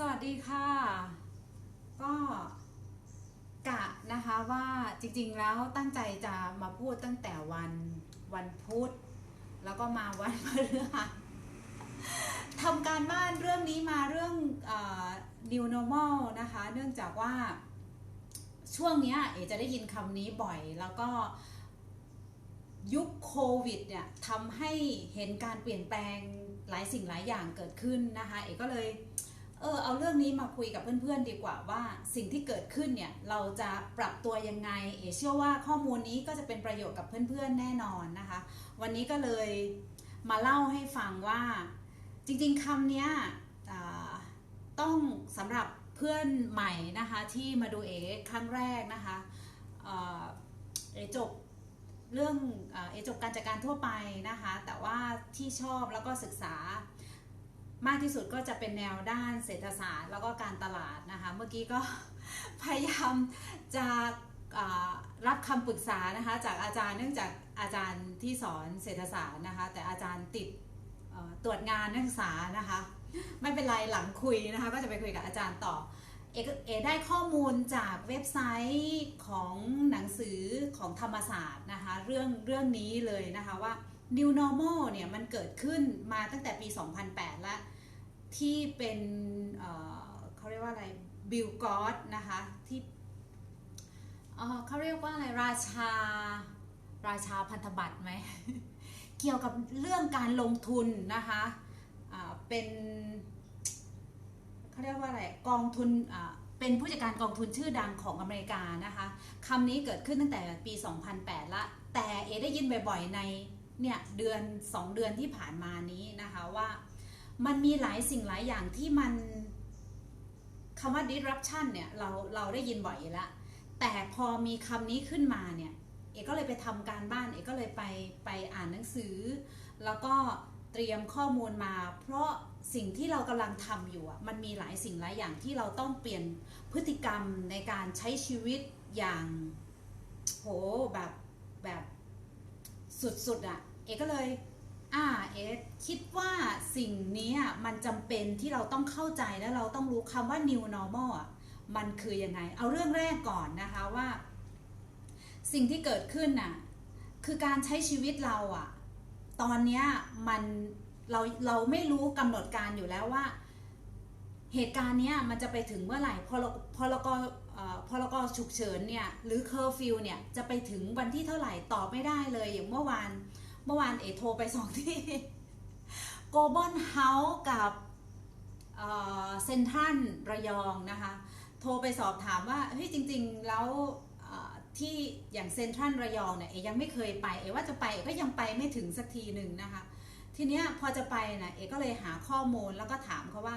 สวัสดีค่ะ ก็กะนะคะว่าจริงๆแล้วตั้งใจจะมาพูดตั้งแต่วันวันพุธแล้วก็มาวันพฤหัสทำการบ้านเรื่องนี้มาเรื่องเอ new normal นะคะ เนื่องจากว่าช่วงนี้เอจะได้ยินคำนี้บ่อยแล้วก็ยุคโควิดเนี่ยทำให้เห็นการเปลี่ยนแปลงหลายสิ่งหลายอย่างเกิดขึ้นนะคะ เอก็เลยเเออเอาเรื่องนี้มาคุยกับเพื่อนๆ ดีกว่าว่าสิ่งที่เกิดขึ้นเนี่ยเราจะปรับตัวยังไง เอเชื่อว่าข้อมูลนี้ก็จะเป็นประโยชน์กับเพื่อนๆ แน่นอนนะคะ วันนี้ก็เลยมาเล่าให้ฟังว่าจริงๆคำเนี้ยต้องสำหรับเพื่อนใหม่นะคะที่มาดูเอครั้งแรกนะคะเออจบเรื่องเอจบการจัดการทั่วไปนะคะ แต่ว่าที่ชอบแล้วก็ศึกษา มากที่สุดก็จะเป็นแนวด้านเศรษฐศาสตร์แล้วก็การตลาดนะคะเมื่อกี้ก็พยายามจะรับคำปรึกษานะคะจากอาจารย์เนื่องจากอาจารย์ที่สอนเศรษฐศาสตร์นะคะแต่อาจารย์ติดตรวจงานนักศึกษานะคะไม่เป็นไรหลังคุยนะคะก็จะไปคุยกับอาจารย์ต่อเอเอได้ข้อมูลจากเว็บไซต์ของหนังสือของธรรมศาสตร์นะคะเรื่องเรื่องนี้เลยนะคะว่า New Normal เนี่ยมันเกิดขึ้นมาตั้งแต่ปี 2008แล้วที่เป็นเเขาเรียกว่าอะไรบิลกอสนะคะที่เขาเรียกว่าอะไรราชาราชาพันธบัตรไหม เกี่ยวกับเรื่องการลงทุนนะคะเป็นเขาเรียกว่าอะไรกองทุนเป็นผู้จัดการกองทุนชื่อดังของอเมริกานะคะคำนี้เกิดขึ้นตั้งแต่ปี 2008 ละ แต่เอได้ยินบ่อยๆใน เนี่ยเดือน 2 เดือนที่ผ่านมานี้นะคะว่ามันมีหลายสิ่งหลายอย่างที่มันคำว่า disruption เนี่ยเราเราได้ยินบ่อยอยู่แล้วแต่พอมีคำนี้ขึ้นมาเนี่ยเอกก็เลยไปทำการบ้านเอกก็เลยไปไปอ่านหนังสือ แล้วก็เตรียมข้อมูลมา เพราะสิ่งที่เรากำลังทำอยู่อะมันมีหลายสิ่งหลายอย่างที่เราต้องเปลี่ยนพฤติกรรมในการใช้ชีวิตอย่างโหแบบ สุดๆอะเอกก็เลยอ่าเอคิดว่าสิ่งนี้มันจำเป็นที่เราต้องเข้าใจและเราต้องรู้คำว่า new normal อะมันคือยังไง เอาเรื่องแรกก่อนนะคะว่า สิ่งที่เกิดขึ้นน่ะคือการใช้ชีวิตเราอะ ตอนเนี้ยมันเราเราไม่รู้กำหนดการอยู่แล้วว่า เหตุการณ์เนี้ยมันจะไปถึงเมื่อไหร่พรพรกเอ่อ พรกฉุกเฉินเนี่ยหรือเคอร์ฟิวเนี่ยจะไปถึงวันที่เท่าไหร่ตอบไม่ได้เลย อย่างเมื่อวานเมื่อวานเอโทรไปสองที่โกลบอลเฮาส์กับเซนทรันระยองนะคะ โทรไปสอบถามว่าเฮ้ยจริง ๆ แล้วที่อย่างเซนทรันระยองเนี่ยเอยังไม่เคยไปเอว่าจะไปเอก็ยังไปไม่ถึงสักทีหนึ่งนะคะ ทีเนี้ยพอจะไปนะเอก็เลยหาข้อมูลแล้วก็ถามเขาว่า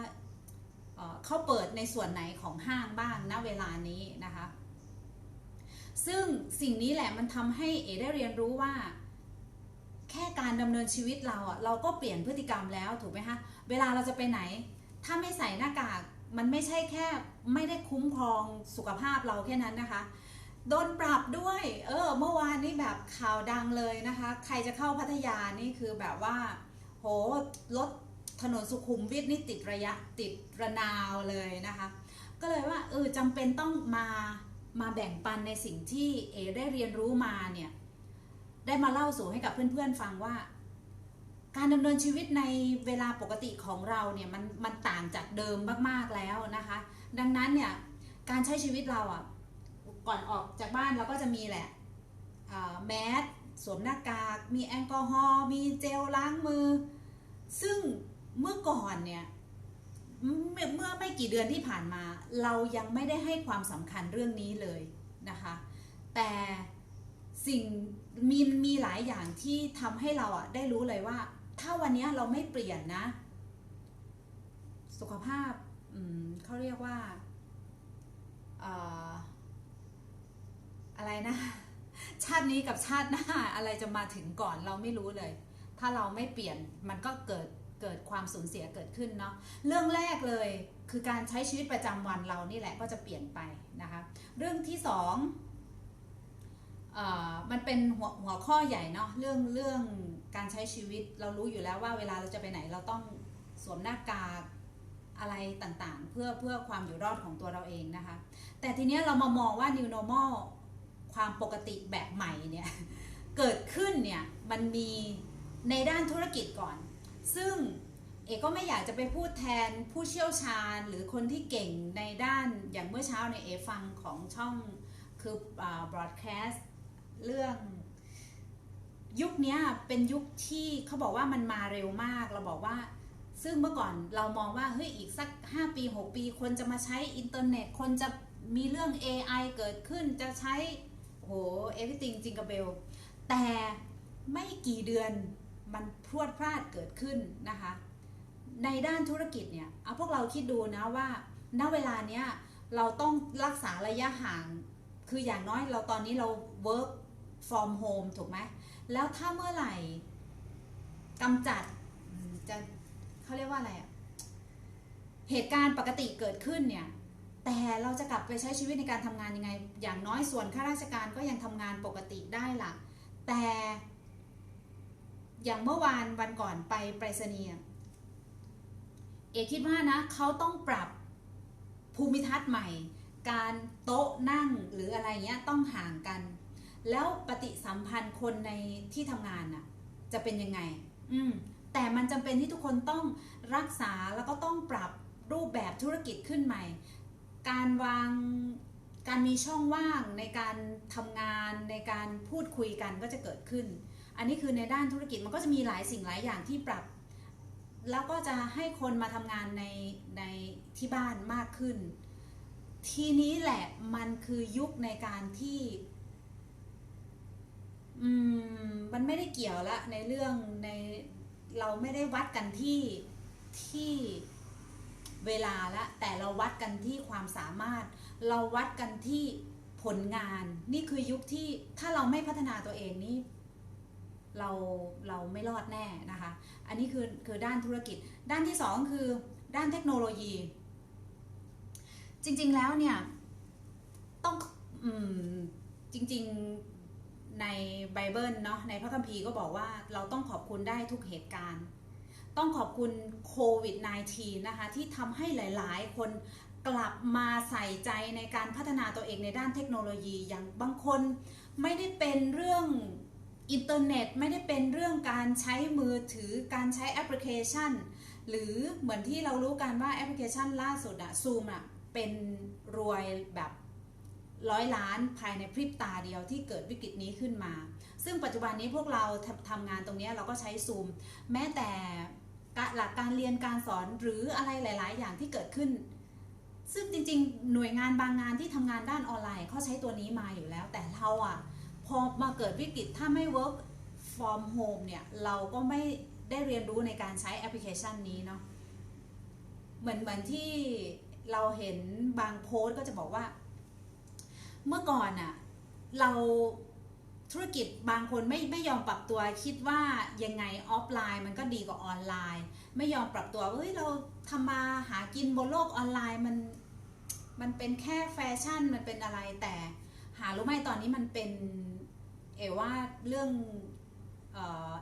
เขาเปิดในส่วนไหนของห้างบ้างณเวลานี้นะคะ ซึ่งสิ่งนี้แหละมันทำให้เอได้เรียนรู้ว่า แค่การดำเนินชีวิตเราอะเราก็เปลี่ยนพฤติกรรมแล้วถูกไหมคะเวลาเราจะไปไหน ถ้าไม่ใส่หน้ากากมันไม่ใช่แค่ไม่ได้คุ้มครองสุขภาพเราแค่นั้นนะคะโดนปรับด้วย เออ เมื่อวานนี้แบบข่าวดังเลยนะคะ ใครจะเข้าพัทยานี่คือแบบว่า โห รถ ถนนสุขุมวิทนี่ติดระยะติดระนาวเลยนะคะ ก็เลยว่าเออจำเป็นต้องมามาแบ่งปันในสิ่งที่เอได้เรียนรู้มาเนี่ยได้มาเล่าสู่ให้กับเพื่อนๆฟังว่า การดำเนินชีวิตในเวลาปกติของเราเนี่ยมันมันต่างจากเดิมมากๆแล้วนะคะ ดังนั้นเนี่ยการใช้ชีวิตเราอะก่อนออกจากบ้านเราก็จะมีแหละแมสสวมหน้ากาก มีแอลกอฮอล์มีเจลล้างมือ ซึ่ง เมื่อก่อนเนี่ยเมื่อไม่กี่เดือนที่ผ่านมา เรายังไม่ได้ให้ความสำคัญเรื่องนี้เลยนะคะ แต่สิ่งมีมีหลายอย่างที่ทำให้เราอะได้รู้เลยว่า ถ้าวันนี้เราไม่เปลี่ยนนะ สุขภาพเขาเรียกว่าอ่ออะไรนะ ชาตินี้กับชาติหน้าอะไรจะมาถึงก่อนเราไม่รู้เลย ถ้าเราไม่เปลี่ยนมันก็เกิด เกิดความสูญเสียเกิดขึ้นเนาะเรื่องแรกเลยคือการใช้ชีวิตประจำวันเรานี่แหละก็จะเปลี่ยนไปนะคะ เรื่องที่สองอมันเป็นหัวหัวข้อใหญ่เนาะเรื่องเรื่องการใช้ชีวิตเรารู้อยู่แล้วว่าเวลาเราจะไปไหนเราต้องสวมหน้ากากอะไรต่างๆ เพื่อเพื่อความอยู่รอดของตัวเราเองนะคะ แต่ทีเนี้ยเรามามองว่า new normal ความปกติแบบใหม่เนี่ย เกิดขึ้นเนี่ย มันมีในด้านธุรกิจก่อน ซึ่งเอกก็ไม่อยากจะไปพูดแทนผู้เชี่ยวชาญหรือคนที่เก่งในด้านอย่างเมื่อเช้าในเอฟังของช่องคือบล็อดแคสต์เรื่องยุคนี้เป็นยุคที่เขาบอกว่ามันมาเร็วมากเราบอกว่า ซึ่งเมื่อก่อนเรามองว่าเฮ้ยอีกสัก 5 ปี 6 ปี คนจะมาใช้อินเทอร์เน็ต คนจะมีเรื่อง AI เกิดขึ้นจะใช้โห everything จิงกับเบลแต่ไม่กี่เดือน มันพรวดพลาดเกิดขึ้นนะคะ ในด้านธุรกิจเนี่ยเอาพวกเราคิดดูนะว่าณเวลาเนี้ยเราต้องรักษาระยะห่าง คืออย่างน้อยเราตอนนี้เรา work from home ถูกไหมแล้วถ้าเมื่อไหร่กำจัดจะเขาเรียกว่าอะไรอะเหตุการณ์ปกติเกิดขึ้นเนี่ย แต่เราจะกลับไปใช้ชีวิตในการทำงานยังไง อย่างน้อยส่วนข้าราชการก็ยังทำงานปกติได้ล่ะ แต่ อย่างเมื่อวานวันก่อนไปไปรษณีย์เอกคิดว่านะเขาต้องปรับภูมิทัศน์ใหม่ การโต๊ะนั่งหรืออะไรเงี้ยต้องห่างกัน แล้วปฏิสัมพันธ์คนในที่ทำงานน่ะจะเป็นยังไง อืมแต่มันจำเป็นที่ทุกคนต้องรักษาแล้วก็ต้องปรับรูปแบบธุรกิจขึ้นใหม่ การวางการมีช่องว่างในการทำงานในการพูดคุยกันก็จะเกิดขึ้น อันนี้คือในด้านธุรกิจมันก็จะมีหลายสิ่งหลายอย่างที่ปรับ แล้วก็จะให้คนมาทำงานในในที่บ้านมากขึ้น ทีนี้แหละมันคือยุคในการที่อืมมันไม่ได้เกี่ยวละในเรื่องในเราไม่ได้วัดกันที่ที่เวลาละแต่เราวัดกันที่ความสามารถ เราวัดกันที่ผลงาน นี่คือยุคที่ถ้าเราไม่พัฒนาตัวเองนี่ เราเราไม่รอดแน่นะคะ อันนี้คือคือด้านธุรกิจ ด้านที่สองคือด้านเทคโนโลยี จริงๆแล้วเนี่ยต้องอจริงๆในไบเบิลเนาะในพระคัมภีร์ก็บอกว่าเราต้องขอบคุณได้ทุกเหตุการณ์ ต้องขอบคุณโควิด -19 นะคะที่ทำให้หลายๆ คนกลับมาใส่ใจในการพัฒนาตัวเองในด้านเทคโนโลยีอย่างบางคนไม่ได้เป็นเรื่อง อินเทอร์เน็ตไม่ได้เป็นเรื่องการใช้มือถือการใช้แอปพลิเคชัน หรือเหมือนที่เรารู้กันว่าแอปพลิเคชันล่าสุดอะซูมอะเป็นรวยแบบร้อยล้านภายในพริบตาเดียวที่เกิดวิกฤตนี้ขึ้นมา ซึ่งปัจจุบันนี้พวกเราทำงานตรงนี้เราก็ใช้ซูม แม้แต่หลักการเรียนการสอนหรืออะไรหลาย ๆ อย่างที่เกิดขึ้น ซึ่งจริง ๆ หน่วยงานบางงานที่ทำงานด้านออนไลน์เขาใช้ตัวนี้มาอยู่แล้ว แต่เราอะ พอมาเกิดวิกฤตถ้าไม่ work from home เนี่ย เราก็ไม่ได้เรียนรู้ในการใช้แอปพลิเคชันนี้เนาะเหมือนเหมือนที่เราเห็นบางโพสต์ก็จะบอกว่า เมื่อก่อนอะเราธุรกิจบางคนไม่ไม่ยอมปรับตัวคิดว่ายังไงออฟไลน์มันก็ดีกว่าออนไลน์ ไม่ยอมปรับตัวเฮ้ยเราทำมาหากินบนโลกออนไลน์มันมันเป็นแค่แฟชั่นมันเป็นอะไรแต่ หารู้ไหมตอนนี้มันเป็น เอว่าเรื่อง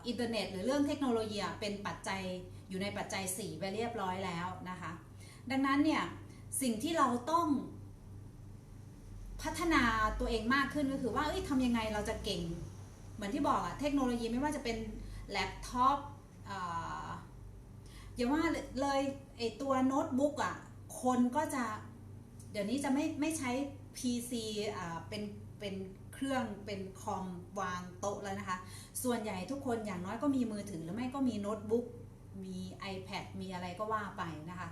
อินเทอร์เน็ต หรือเรื่องเทคโนโลยีเป็นปัจจัยอยู่ในปัจจัย 4 ไปเรียบร้อยแล้วนะคะ ดังนั้นเนี่ยสิ่งที่เราต้องพัฒนาตัวเองมากขึ้นก็คือว่าเอ้ยทำยังไงเราจะเก่ง เหมือนที่บอกอะเทคโนโลยีไม่ว่าจะเป็นแล็ปท็อปอย่าว่าเลยไอตัวโน้ตบุ๊กอะคนก็จะ เดี๋ยวนี้จะไม่ไม่ใช้ PC อ่าเป็นเป็น เครื่องเป็นคอมวางโต๊ะแล้วนะคะ ส่วนใหญ่ทุกคนอย่างน้อยก็มีมือถือหรือไม่ก็มีโน้ตบุ๊กมี iPad มีอะไรก็ว่าไปนะคะ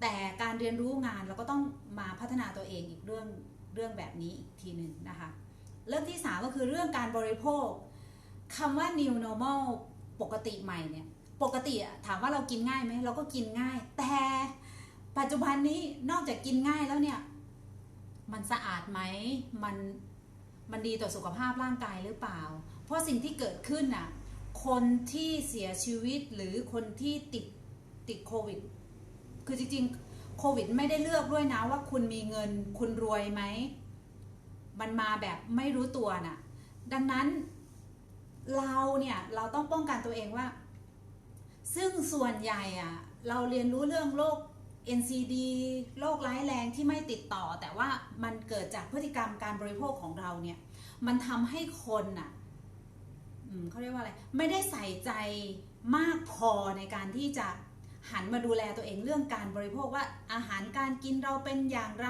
แต่การเรียนรู้งานเราก็ต้องมาพัฒนาตัวเองอีกเรื่องเรื่องแบบนี้อีกทีหนึ่งนะคะ เรื่องที่ 3 ก็คือเรื่องการบริโภคคำว่า new normal ปกติใหม่เนี่ยปกติถามว่าเรากินง่ายไหมเราก็กินง่าย แต่ปัจจุบันนี้นอกจากกินง่ายแล้วเนี่ย มันสะอาดไหมมัน มันดีต่อสุขภาพร่างกายหรือเปล่า เพราะสิ่งที่เกิดขึ้นน่ะ คนที่เสียชีวิตหรือคนที่ติดติดโควิด คือจริงๆ โควิดไม่ได้เลือกด้วยนะว่าคุณมีเงินคุณรวยไหม มันมาแบบไม่รู้ตัวน่ะ ดังนั้นเราเนี่ยเราต้องป้องกันตัวเองว่า ซึ่งส่วนใหญ่อะเราเรียนรู้เรื่องโรค NCD โรคร้ายแรงที่ไม่ติดต่อ แต่ว่ามันเกิดจากพฤติกรรมการบริโภคของเราเนี่ยมันทำให้คนน่ะเขาเรียกว่าอะไรไม่ได้ใส่ใจมากพอในการที่จะหันมาดูแลตัวเองเรื่องการบริโภคว่าอาหารการกินเราเป็นอย่างไร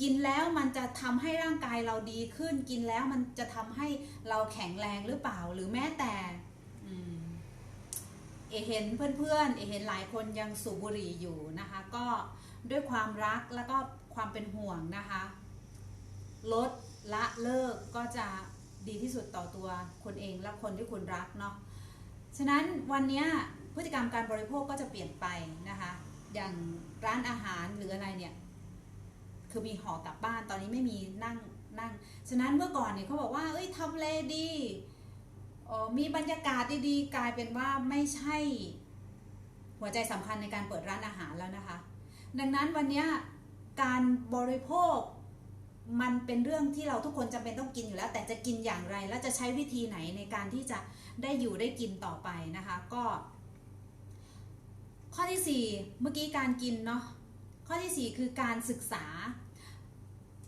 กินแล้วมันจะทำให้ร่างกายเราดีขึ้น กินแล้วมันจะทำให้เราแข็งแรงหรือเปล่า หรือแม้แต่ เอเห็นเพื่อนๆ เอเห็นหลายคนยังสูบบุหรี่อยู่นะคะ ก็ด้วยความรักแล้วก็ความเป็นห่วงนะคะ ลดละเลิกก็จะดีที่สุดต่อตัวคนเองและคนที่คุณรักเนาะ ฉะนั้นวันเนี้ยพฤติกรรมการบริโภคก็จะเปลี่ยนไปนะคะ อย่างร้านอาหารหรืออะไรเนี่ย คือมีห่อกลับบ้านตอนนี้ไม่มีนั่งนั่ง ฉะนั้นเมื่อก่อนเนี่ยเขาบอกว่า เอ้ยทำเลดี มีบรรยากาศดีๆ กลายเป็นว่าไม่ใช่หัวใจสำคัญในการเปิดร้านอาหารแล้วนะคะ ดังนั้นวันนี้การบริโภคมันเป็นเรื่องที่เราทุกคนจำเป็นต้องกินอยู่แล้ว แต่จะกินอย่างไร และจะใช้วิธีไหนในการที่จะได้อยู่ได้กินต่อไปนะคะ ก็ ข้อที่ 4 เมื่อกี้การกินเนาะข้อที่ 4 คือการศึกษา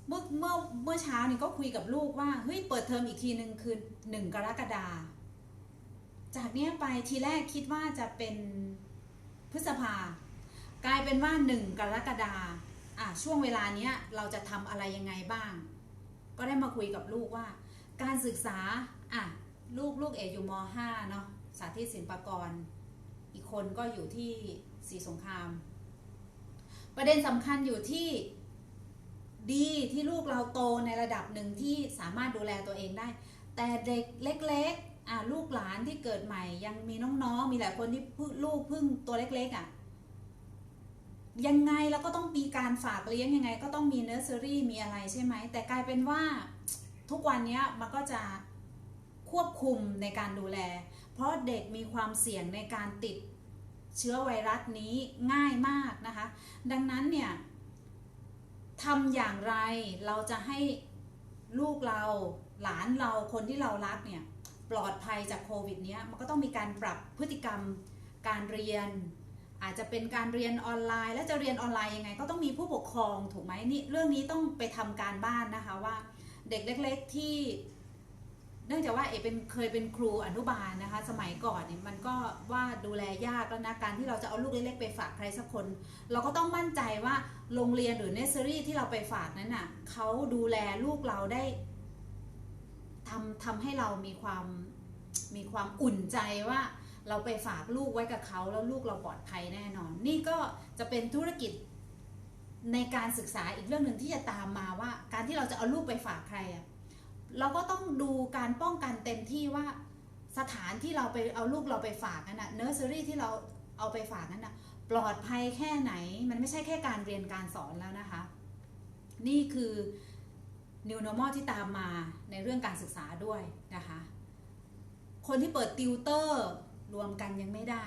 เมื่อเมื่อเมื่อเช้านี่ก็คุยกับลูกว่าเฮ้ยเปิดเทอมอีกทีหนึ่งคือหนึ่งกรกฎาจากเนี้ยไปทีแรกคิดว่าจะเป็นพฤษภากลายเป็นว่าหนึ่งกรกฎาอะช่วงเวลาเนี้ยเราจะทำอะไรยังไงบ้าง ก็ได้มาคุยกับลูกว่า การศึกษาอะลูกลูกเอกอยู่ม .5 เนาะสาธิตศิลปากร อีกคนก็อยู่ที่ศรีสงคราม ประเด็นสำคัญอยู่ที่ ดีที่ลูกเราโตในระดับหนึ่งที่สามารถดูแลตัวเองได้ แต่เด็กเล็กๆอะลูกหลานที่เกิดใหม่ ยังมีน้องๆ มีหลายคนที่พึ่งลูกพึ่งตัวเล็กๆอะยังไงเราก็ต้องมีการฝากเลี้ยงยังไง ก็ต้องมีเนอร์เซอรี่มีอะไรใช่ไหม แต่กลายเป็นว่าทุกวันนี้มันก็จะควบคุมในการดูแล เพราะเด็กมีความเสี่ยงในการติดเชื้อไวรัสนี้ง่ายมากนะคะ ดังนั้นเนี่ย ทำอย่างไรเราจะให้ลูกเราหลานเราคนที่เรารักเนี่ยปลอดภัยจากโควิดเนี้ยมันก็ต้องมีการปรับพฤติกรรมการเรียน อาจจะเป็นการเรียนออนไลน์ แล้วจะเรียนออนไลน์ยังไง ก็ต้องมีผู้ปกครองถูกไหมนี่เรื่องนี้ต้องไปทำการบ้านนะคะว่า เด็กเล็ก ๆที่ เนื่องจากว่าเอเป็นเคยเป็นครูอนุบาลนะคะ สมัยก่อนเนี่ยมันก็ว่าดูแลยากแล้วนะการที่เราจะเอาลูกเล็กๆไปฝากใครสักคน เราก็ต้องมั่นใจว่าโรงเรียนหรือเนสเซอรี่ที่เราไปฝากนั้นน่ะเขาดูแลลูกเราได้ทำทำให้เรามีความมีความอุ่นใจว่าเราไปฝากลูกไว้กับเขาแล้วลูกเราปลอดภัยแน่นอน นี่ก็จะเป็นธุรกิจในการศึกษาอีกเรื่องหนึ่งที่จะตามมาว่า การที่เราจะเอาลูกไปฝากใครอะ เราก็ต้องดูการป้องกันเต็มที่ว่าสถานที่เราไปเอาลูกเราไปฝากนั่นนะเนอร์เซอรี่ที่เราเอาไปฝากนั่นนะปลอดภัยแค่ไหน มันไม่ใช่แค่การเรียนการสอนแล้วนะคะ นี่คือ New Normal ที่ตามมาในเรื่องการศึกษาด้วยนะคะ คนที่เปิดติวเตอร์รวมกันยังไม่ได้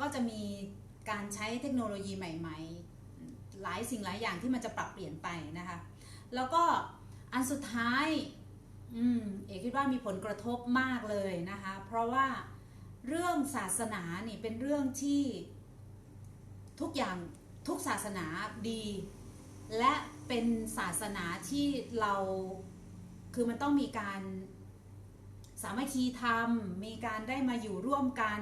ก็จะมีการใช้เทคโนโลยีใหม่ ๆ หลายสิ่งหลายอย่างที่มันจะปรับเปลี่ยนไปนะคะ แล้วก็อันสุดท้าย อืมเอกคิดว่ามีผลกระทบมากเลยนะคะ เพราะว่าเรื่องศาสนานี่เป็นเรื่องที่ทุกอย่างทุกศาสนาดี และเป็นศาสนาที่เราคือมันต้องมีการสามัคคีธรรม มีการได้มาอยู่ร่วมกัน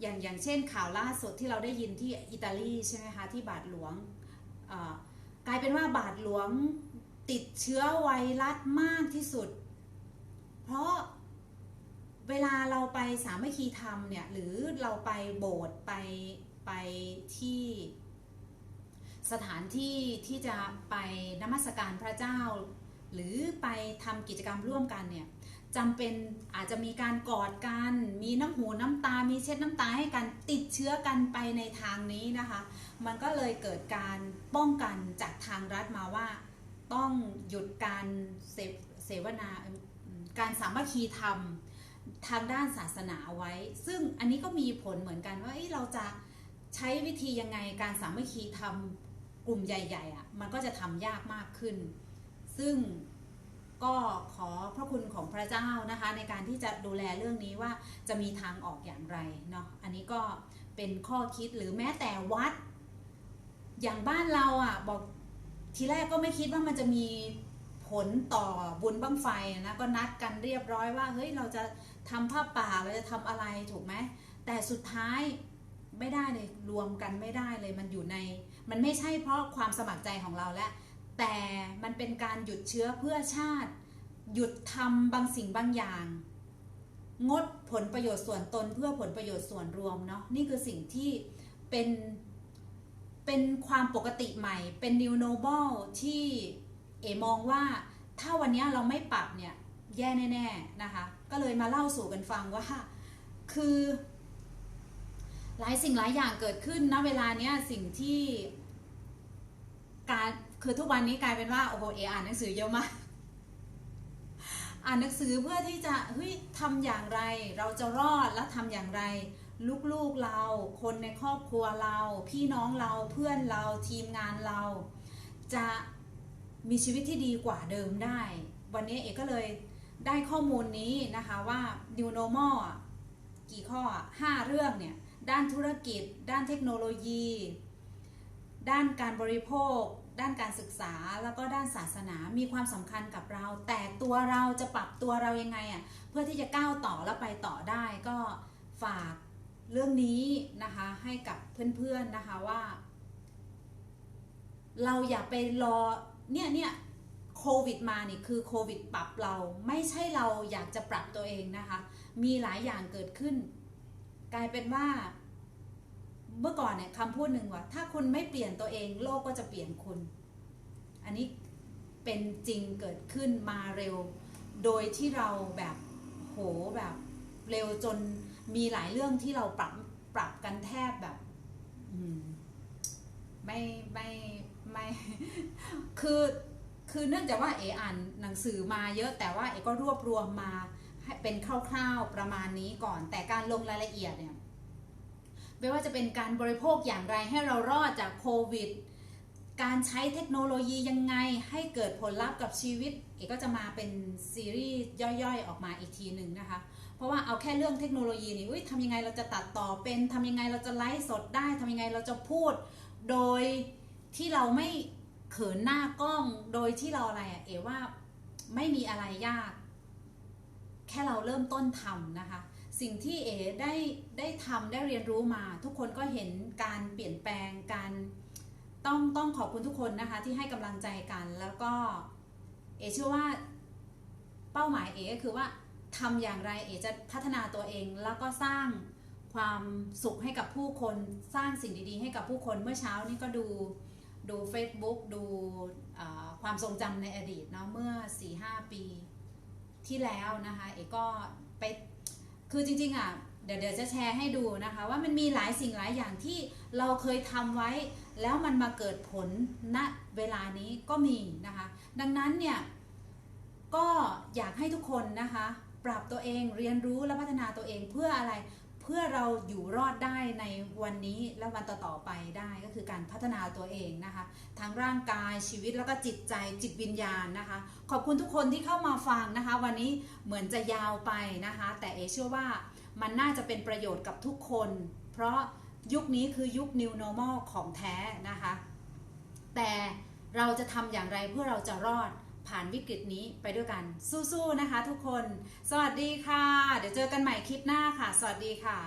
อย่างอย่างเช่นข่าวล่าสุดที่เราได้ยินที่อิตาลีใช่ไหมคะที่บาทหลวงกลายเป็นว่าบาทหลวง ติดเชื้อไวรัสมากที่สุด เพราะเวลาเราไปสามัคคีธรรมเนี่ย หรือเราไปโบสถ์ไปไปที่สถานที่ที่จะไปนมัสการพระเจ้า หรือไปทำกิจกรรมร่วมกันเนี่ยจำเป็นอาจจะมีการกอดกัน มีน้ำหูน้ำตา มีเช็ดน้ำตาให้กันติดเชื้อกันไปในทางนี้นะคะ มันก็เลยเกิดการป้องกันจากทางรัฐมาว่า ต้องหยุดการเสเสวนาการสามัคคีธรรมทางด้านศาสนาเอาไว้ ซึ่งอันนี้ก็มีผลเหมือนกันว่าเอ้ยเราจะใช้วิธียังไงการสามัคคีธรรมกลุ่มใหญ่ๆอะมันก็จะทำยากมากขึ้น ซึ่งก็ขอพระคุณของพระเจ้านะคะ ในการที่จะดูแลเรื่องนี้ว่าจะมีทางออกอย่างไรเนาะอันนี้ก็เป็นข้อคิดหรือแม้แต่วัด อย่างบ้านเราอะบอก ทีแรกก็ไม่คิดว่ามันจะมีผลต่อบุญบั้งไฟนะก็นัดกันเรียบร้อยว่าเฮ้ยเราจะทำผ้าป่าเราจะทำอะไรถูกไหมแต่สุดท้ายไม่ได้เลยรวมกันไม่ได้เลยมันอยู่ใน มันไม่ใช่เพราะความสมัครใจของเราแล้วแต่มันเป็นการหยุดเชื้อเพื่อชาติ หยุดทำบางสิ่งบางอย่าง งดผลประโยชน์ส่วนตนเพื่อผลประโยชน์ส่วนรวมเนาะนี่คือสิ่งที่เป็น เป็นความปกติใหม่ เป็น new normal ที่เอมองว่าถ้าวันนี้เราไม่ปรับเนี่ยแย่แน่ ๆ นะคะ ก็เลยมาเล่าสู่กันฟังว่า คือ หลายสิ่งหลายอย่างเกิดขึ้นณเวลาเนี้ยสิ่งที่การคือทุกวันนี้กลายเป็นว่าโอ้โหเออ่านหนังสือเยอะมาก อ่านหนังสือเพื่อที่จะเฮ้ยทำอย่างไร เราจะรอดและทำอย่างไร ลูกๆเรา คนในครอบครัวเรา พี่น้องเราเพื่อนเราทีมงานเรา จะมีชีวิตที่ดีกว่าเดิมได้ วันนี้เอกก็เลยได้ข้อมูลนี้นะคะว่า New Normal กี่ข้ออะห้าเรื่องเนี่ย ด้านธุรกิจ ด้านเทคโนโลยี ด้านการบริโภค ด้านการศึกษา แล้วก็ด้านศาสนา มีความสำคัญกับเรา แต่ตัวเราจะปรับตัวเรายังไงอะ เพื่อที่จะก้าวต่อแล้วไปต่อได้ก็ฝาก เรื่องนี้นะคะให้กับเพื่อนๆนะคะว่า เราอย่าไปรอเนี่ยเนี่ยโควิดมานี่คือโควิดปรับเราไม่ใช่เราอยากจะปรับตัวเองนะคะ มีหลายอย่างเกิดขึ้น กลายเป็นว่า เมื่อก่อนเนี่ยคำพูดหนึ่งว่า ถ้าคุณไม่เปลี่ยนตัวเองโลกก็จะเปลี่ยนคุณ อันนี้เป็นจริงเกิดขึ้นมาเร็ว โดยที่เราแบบโหแบบเร็วจน มีหลายเรื่องที่เราปรับปรับกันแทบแบบไม่ไม่ไม่คือคือเนื่องจากว่าเออ่านหนังสือมาเยอะแต่ว่าเอก็รวบรวมมาให้เป็นคร่าวๆประมาณนี้ก่อน แต่การลงรายละเอียดเนี่ยไม่ว่าจะเป็นการบริโภคอย่างไรให้เรารอดจากโควิด การใช้เทคโนโลยียังไงให้เกิดผลลัพธ์กับชีวิต เอกก็จะมาเป็นซีรีส์ย่อยๆออกมาอีกทีหนึ่งนะคะ เพราะว่าเอาแค่เรื่องเทคโนโลยีนี่อุ้ยทำยังไงเราจะตัดต่อเป็นทำยังไงเราจะไลฟ์สดได้ทำยังไงเราจะพูด โดยที่เราไม่เขินหน้ากล้องโดยที่เราอะไรอะเอว่าไม่มีอะไรยาก แค่เราเริ่มต้นทำนะคะ สิ่งที่เอได้ได้ทำได้เรียนรู้มา ทุกคนก็เห็นการเปลี่ยนแปลงการต้องต้องขอบคุณทุกคนนะคะ ที่ให้กำลังใจกันแล้วก็ เอเชื่อว่าเป้าหมายเอก็คือว่า ทำอย่างไรเอจะพัฒนาตัวเองแล้วก็สร้างความสุขให้กับผู้คนสร้างสิ่งดีๆ ให้กับผู้คนเมื่อเช้านี้ก็ดูดู Facebook ดูความทรงจำในอดีตเนาะเมื่อ 4-5 ปีที่แล้วนะคะเอกก็ไปคือจริงๆอะเดี๋ยวเดี๋ยวจะแชร์ให้ดูนะคะว่ามันมีหลายสิ่งหลายอย่างที่เราเคยทำไว้ แล้วมันมาเกิดผลณเวลานี้ก็มีนะคะ ดังนั้นเนี่ยก็อยากให้ทุกคนนะคะ ปรับตัวเองเรียนรู้และพัฒนาตัวเองเพื่ออะไรเพื่อเราอยู่รอดได้ในวันนี้และวันต่อๆไปได้ก็คือการพัฒนาตัวเองนะคะทั้งร่างกายชีวิตแล้วก็จิตใจจิตวิญญาณนะคะ ขอบคุณทุกคนที่เข้ามาฟังนะคะ วันนี้เหมือนจะยาวไปนะคะ แต่เอเชื่อว่ามันน่าจะเป็นประโยชน์กับทุกคน เพราะยุคนี้คือยุค new normal ของแท้นะคะ แต่เราจะทำอย่างไรเพื่อเราจะรอด ผ่านวิกฤตนี้ไปด้วยกันสู้ๆนะคะ ทุกคน สวัสดีค่ะ เดี๋ยวเจอกันใหม่คลิปหน้าค่ะ สวัสดีค่ะ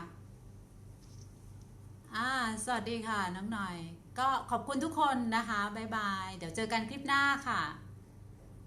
อ่าสวัสดีค่ะน้องหน่อย ก็ขอบคุณทุกคนนะคะบ๊ายบาย เดี๋ยวเจอกันคลิปหน้าค่ะ